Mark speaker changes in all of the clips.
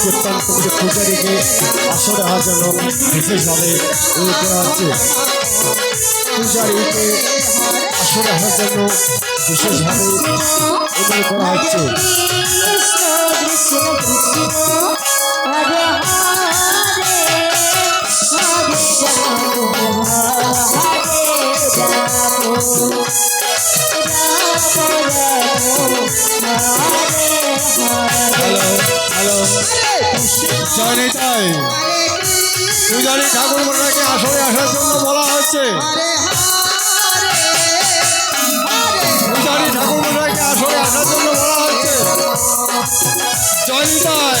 Speaker 1: কীর্তন committee পূজারীকে আসরে হওয়ার বিশেষভাবে অনুরোধ করা হচ্ছে পূজারীকে আসরে জন্য বিশেষভাবে অনুরোধ করা হচ্ছে। হ্যালো হ্যালো জয় নিতাই পূজারী ঠাকুর মশাইকে আসরে আসার জন্য বলা হচ্ছে পূজারী ঠাকুর মশাইকে আসরে আসার জন্য বলা হচ্ছে জয় Nitai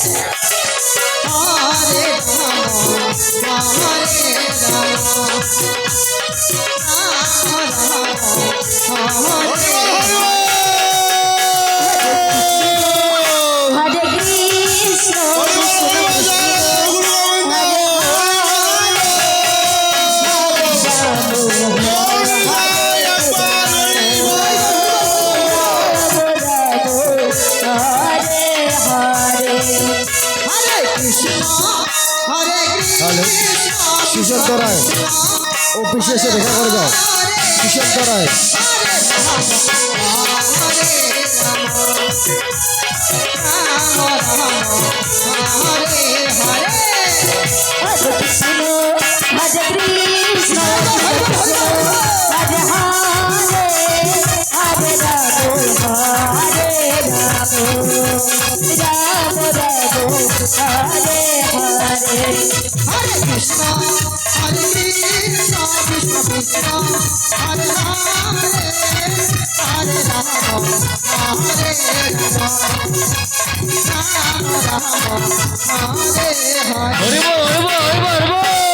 Speaker 2: Oh,
Speaker 1: hello Kishore তরায় অফিসে এসে দেখা করে যাও কিশোর তরায়
Speaker 3: হরে কৃষ্ণ হরে কৃষ্ণ
Speaker 1: হরিব হরিব হরিব হরিব